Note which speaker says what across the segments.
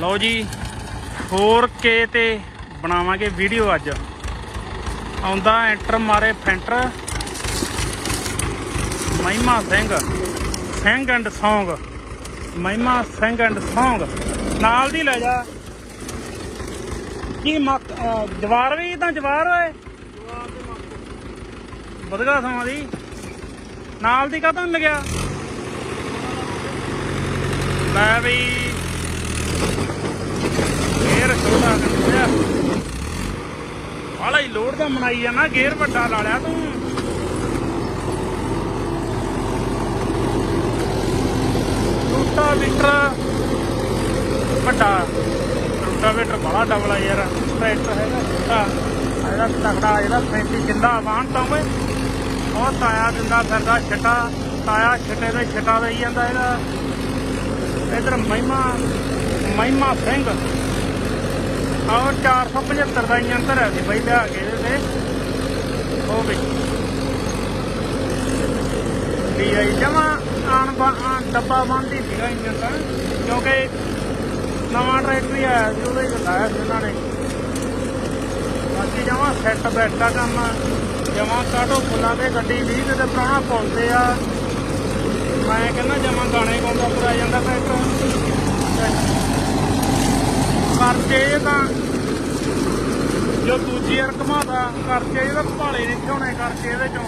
Speaker 1: ਲਓ ਜੀ 4K ਤੇ ਬਣਾਵਾਂਗੇ ਵੀਡੀਓ ਅੱਜ। ਆਉਂਦਾ ਐਂਟਰ ਮਾਰੇ ਫੈਂਟਰ। ਮਹਿਮਾ ਸਿੰਘ ਸਿੰਘ ਐਂਡ Song ਮਹਿਮਾ ਸਿੰਘ ਐਂਡ Song ਨਾਲ ਦੀ ਲੈ ਜਾ। ਕੀ ਮੱਕ ਜਵਾਰ ਵੀ ਤਾਂ ਜਵਾਰ ਓਏ। ਵਧਗਾ ਸਮਾਂ ਦੀ। ਨਾਲ ਦੀ ਕਾਹਤੋਂ ਲੱਗਿਆ ਲੈ ਬਈ। ਗੇਰ ਛੋਟਾ ਕੱਟਿਆ ਹਾਲਾ ਹੀ ਲੋਡ ਦਾ ਮਨਾਈ ਜਾਣਾ ਗੇਰ ਵੱਡਾ ਲਾ ਲਿਆ ਤੂੰ। ਰੂਟਾ ਵੀਟਰ ਵੱਡਾ। ਰੂਟਾ ਵੀਟਰ ਬੜਾ ਡਬਲ ਆ ਯਾਰ, ਟਰੈਕਟਰ ਹੈਗਾ ਛੋਟਾ। ਆਹ ਇਹਦਾ ਤਕੜਾ, ਇਹਦਾ 35 ਜਿੰਦਾ ਵਾਹਣ ਤਾਂ ਓਏ। ਉਹ ਤਾਇਆ ਦਿੰਦਾ ਫਿਰਦਾ ਛਟਾ, ਤਾਇਆ ਛਟੇ ਦੇ ਛਟਾ ਦੇਈ ਜਾਂਦਾ ਇਹਦਾ। ਇਧਰ ਮਹਿਮਾ। ਮਹਿਮਾ ਸਿੰਘ। ਆਹ 475 ਦਾ ਯੰਤਰ ਹੈ ਸੀ ਬਈ, ਲਿਆ ਕੇ ਇਹਦੇ ਤੇ ਉਹ ਵੀ। ਵੀ ਜਮਾ ਆਣ ਡੱਬਾ ਬੰਦੀ ਸੀਗਾ ਇੰਜਨ ਦਾ, ਕਿਉਂਕਿ ਨਵਾਂ ਟਰੈਕਟਰ ਹੀ ਆਇਆ ਸੀ, ਉਹਦੇ ਚ ਲਾਇਆ ਸੀ ਉਹਨਾਂ ਨੇ। ਬਾਕੀ ਜਮਾ ਸੈੱਟ ਬੈਠਾ ਕੰਮ ਜਮਾ ਕਾਟੋ ਫੁੱਲਾਂ ਤੇ ਗੱਡੀ 20 ਤੇ ਪੁਰਾਣਾ ਪੁੱਲਦੇ ਆ। ਮੈਂ ਕਹਿੰਦਾ ਜਮਾ ਗਾਣੇ ਗਾਉਂਦਾ ਤੁਰਿਆ ਜਾਂਦਾ ਟਰੈਕਟਰ ਖਰਚੇ ਤਾਂ ਜੋ ਦੂਜੀ ਵਾਰ ਘਮਾਦਾ ਕਰਕੇ ਇਹਦਾ ਭਾਲੇ ਨਹੀਂ ਝੋਣੇ ਕਰਕੇ ਇਹਦੇ ਚੋਂ।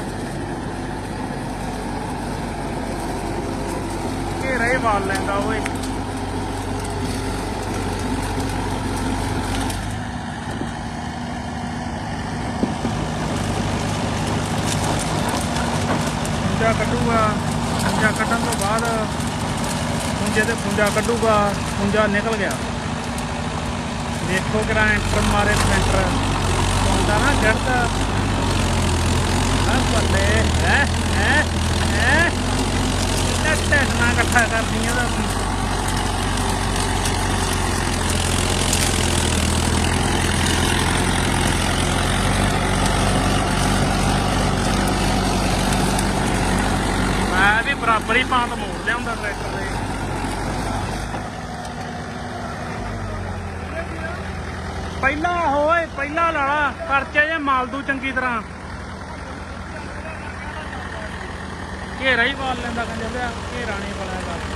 Speaker 1: ਘੇਰਾ ਹੀ ਵਾਲ ਲੈਂਦਾ ਓਏ। ਪੁੰਜਾ ਕੱਢੂਗਾ ਪੁੰਜਾ ਕੱਢਣ ਤੋਂ ਬਾਅਦ ਪੁੰਜੇ ਤੇ ਪੁੰਜਾ ਕੱਢੂਗਾ ਪੁੰਜਾ ਨਿਕਲ ਗਿਆ। ਦੇਖੋ ਕਿਰਾ ਐਂਟਰ ਮਾਰੇ ਸੈਂਟਰ। ਆਉਂਦਾ ਨਾ ਗੜਦਾ ਆ ਬੱਲੇ, ਹੈ ਹੈ ਹੈ। ਟੱਟਣਾ ਇਕੱਠਾ ਕਰਦੀਆਂ ਦਾ ਮੈਂ ਵੀ ਬਰਾਬਰ ਹੀ ਪਾਂਤ ਮੋੜ ਲਿਆਉਂਦਾ ਟਰੈਕਟਰ ਦੇ ਪਹਿਲਾ ਹੋਏ, ਪਹਿਲਾ ਲਾਲਾ ਪਰਚੇ ਜੇ ਮਾਲਦੂ ਚੰਗੀ ਤਰ੍ਹਾਂ। ਘੇਰਾ ਹੀ ਪਾਲ ਲੈਂਦਾ, ਕਹਿੰਦੇ ਲਿਆ, ਘੇਰਾ ਨਹੀਂ ਪਾਲਿਆ ਕਰ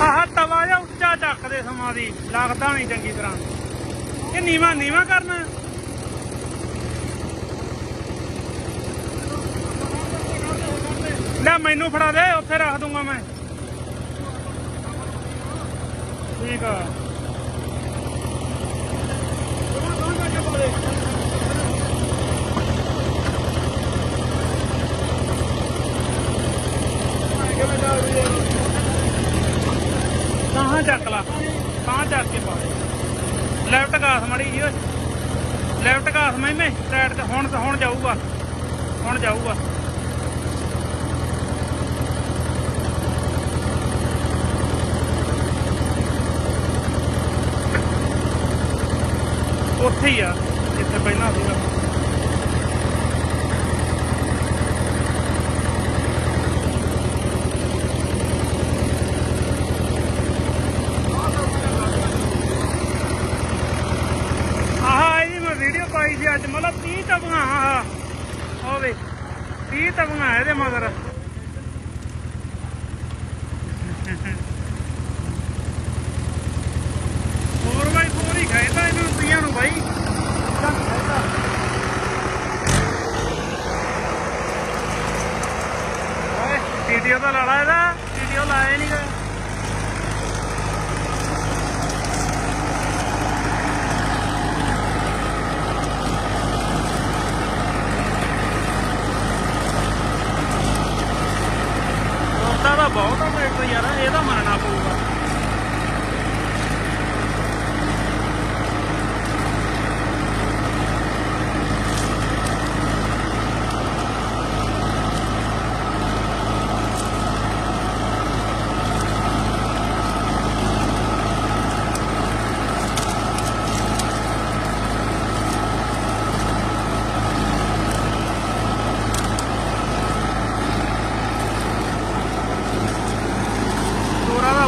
Speaker 1: ਆਹ ਤਵਾ ਜਿਹਾ ਉੱਚਾ ਚੱਕਦੇ ਸਮਾਂ ਦੀ ਲੱਗਦਾ ਨਹੀਂ ਚੰਗੀ ਤਰ੍ਹਾਂ ਇਹ ਨੀਵਾ ਨੀਵਾ ਕਰਨਾ ਲੈ ਮੈਨੂੰ ਫੜਾ ਦੇ, ਉੱਥੇ ਰੱਖ ਦੂੰਗਾ ਮੈਂ। ਠੀਕ ਆ। ਕਹਾਂ ਚੱਕ ਲਾ? ਕਹਾਂ ਚੱਕ ਕੇ ਪਾ ਲੈਫਟ ਘਾਸ ਮੜੀ ਜੀ ਓਏ। ਲੈਫਟ ਘਾਸ ਮੈਂ ਮੈਂ ਸਾਈਡ ਤੇ ਹੁਣ ਹੁਣ ਜਾਊਗਾ। ਹੁਣ ਜਾਊਗਾ। ਉੱਥੇ ਹੀ ਆ, ਜਿੱਥੇ ਪਹਿਲਾਂ ਸੀਗਾ ਆਹ ਇਹਦੀ ਮੈਂ ਵੀਡੀਓ ਪਾਈ ਸੀ ਅੱਜ ਮਤਲਬ 30 ਤਵੀਆਂ ਆਹ ਹੋਵੇ ਕੀ ਤਗਣਾ ਇਹਦੇ ਮਗਰ। ਹੋਰ ਬਾਈ ਹੋਰ ਹੀ ਖਾਇਦਾ ਇਹਨੂੰ ਤੀਆਂ ਨੂੰ ਬਾਈ ਤਾਂ ਖਾਇਦਾ ਓਏ ਵੀਡੀਓ ਤਾਂ ਲਾਲਾ ਇਹਦਾ ਵੀਡੀਓ ਲਾਇਆ ਨਹੀਂ ਗਾ ਉਹਦਾ ਬਹੁਤ ਆ ਯਾਰ ਇਹਦਾ ਮੰਨਣਾ ਪਊਗਾ।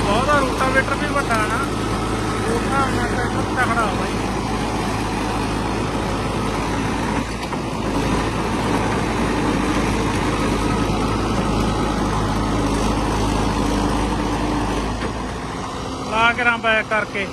Speaker 1: ਬਹੁਤਾ ਰੂਟਾਵੇਟਰ ਵੀ ਵੱਡਾ ਨਾ, ਉਹਨਾਂ ਨਾਲ ਤਾਂ ਤਕੜਾ ਹੋਈ ਲਾ ਕੇ ਰਾਂ ਬੈਕ ਕਰਕੇ।